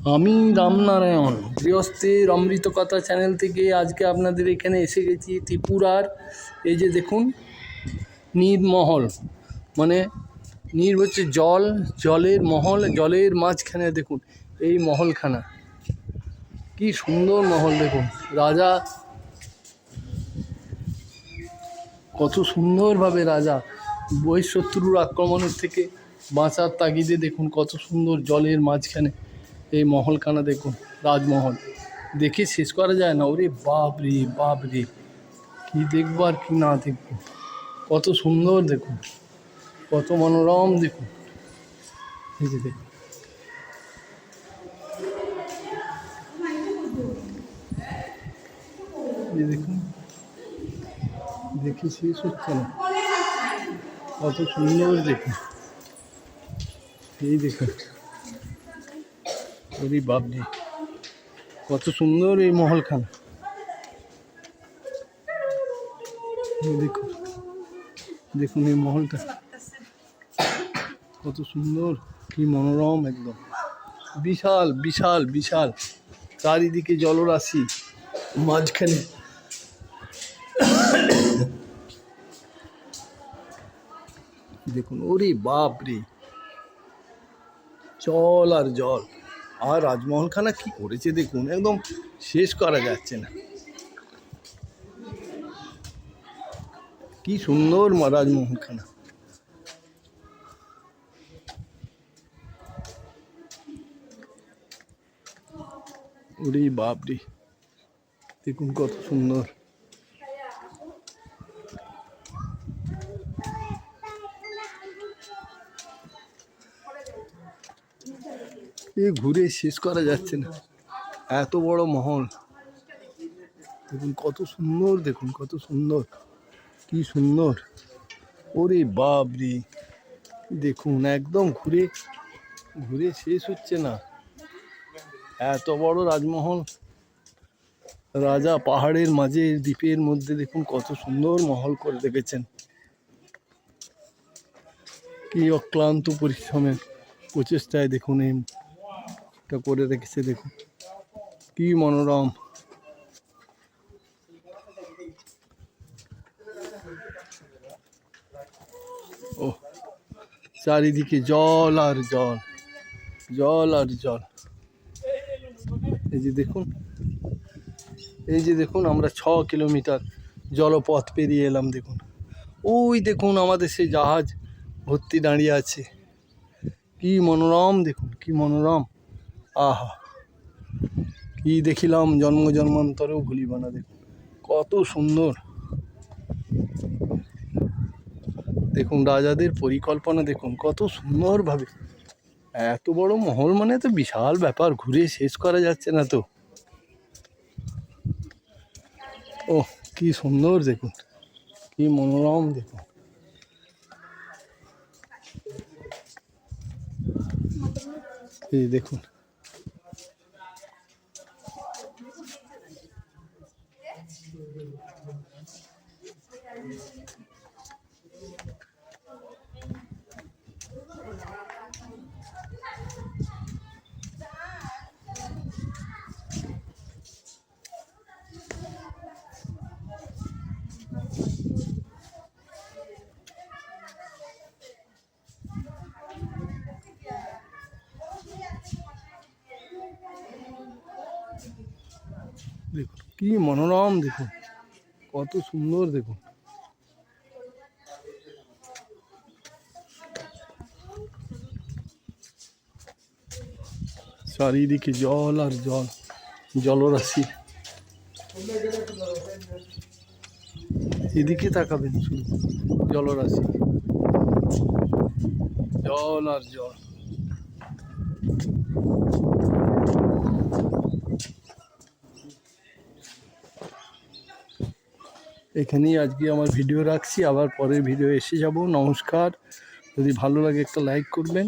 আমি রামনারায়ণ গৃহস্থের অমৃত কথা চ্যানেল থেকে আজকে আপনাদের এখানে এসে গেছি ত্রিপুরার। এই যে দেখুন নীরমহল মানে নীর হচ্ছে জল, জলের মহল, জলের মাঝখানে দেখুন, এই মহলখানা। কি সুন্দর মহল দেখুন, রাজা। কত সুন্দরভাবে রাজা বহিঃশত্রুর আক্রমণের থেকে বাঁচার তাগিদে দেখুন, কত সুন্দর জলের মাঝখানে। এই মহলখানা দেখুন রাজমহল দেখে শেষ করা যায় না। ওরে বাপ রে বাপ রে। কী দেখব আর কি না দেখব? কত সুন্দর দেখুন। কত মনোরম দেখুন। এই দেখুন। দেখে শেষ হচ্ছে না। কত সুন্দর দেখুন। এই দেখুন। ওরে বাপরে, কত সুন্দর এই মহলখানা। দেখুন দেখুন এই মহলটা। কত সুন্দর, কি মনোরম একদম। বিশাল বিশাল বিশাল। চারিদিকে জলরাশি, মাঝখানে। দেখুন, ওরে বাপ রে জল আর জল। আর রাজমহলখানা কি করেছে দেখুন, একদম শেষ করা যাচ্ছে না। কি সুন্দর রাজমহলখানা। ওরে বাপ রে দেখুন কত সুন্দর। এ ঘুরে শেষ করা যাচ্ছে না। এত বড় মহল। দেখুন কত সুন্দর, দেখুন কত সুন্দর, কি সুন্দর। ওরে বাপ রে দেখুন একদম ঘুরে ঘুরে শেষ হচ্ছে না। এত বড় রাজমহল। রাজা পাহাড়ের মাঝে, দ্বীপের মধ্যে দেখুন কত সুন্দর মহল করে রেখেছেন। কি অক্লান্ত পরিশ্রমের প্রচেষ্টায় দেখুন এইটা করে রেখেছে দেখুন কি মনোরম। ও চারিদিকে জল আর জল জল আর জল। এই যে দেখুন, এই যে দেখুন, আমরা ছ কিলোমিটার জলপথ পেরিয়ে এলাম, দেখুন। ওই দেখুন, আমাদের সেই জাহাজ ভর্তি দাঁড়িয়ে আছে। কি মনোরম, দেখুন, কি মনোরম। আহা। কি দেখিলাম জন্ম জন্মান্তরেও ভুলিব না দেখুন। কত সুন্দর। দেখুন রাজাদের পরিকল্পনা দেখুন, কত সুন্দরভাবে। এত বড় মহল মানে তো বিশাল ব্যাপার, ঘুরে শেষ করা যাচ্ছে না তো। ও কি সুন্দর দেখুন, কি মনোরম দেখুন। দেখুন দেখুন, কি মনোরম দেখুন, কত সুন্দর দেখুন। চারিদিকে জল আর জল, জলরাশি। এদিকে তাকাবেন শুধু, জলরাশি। জল আর জল। এখানেই আজকে আমার ভিডিও রাখছি। আবার পরের ভিডিও এসে যাব। নমস্কার। যদি ভালো লাগে একটা লাইক করবেন।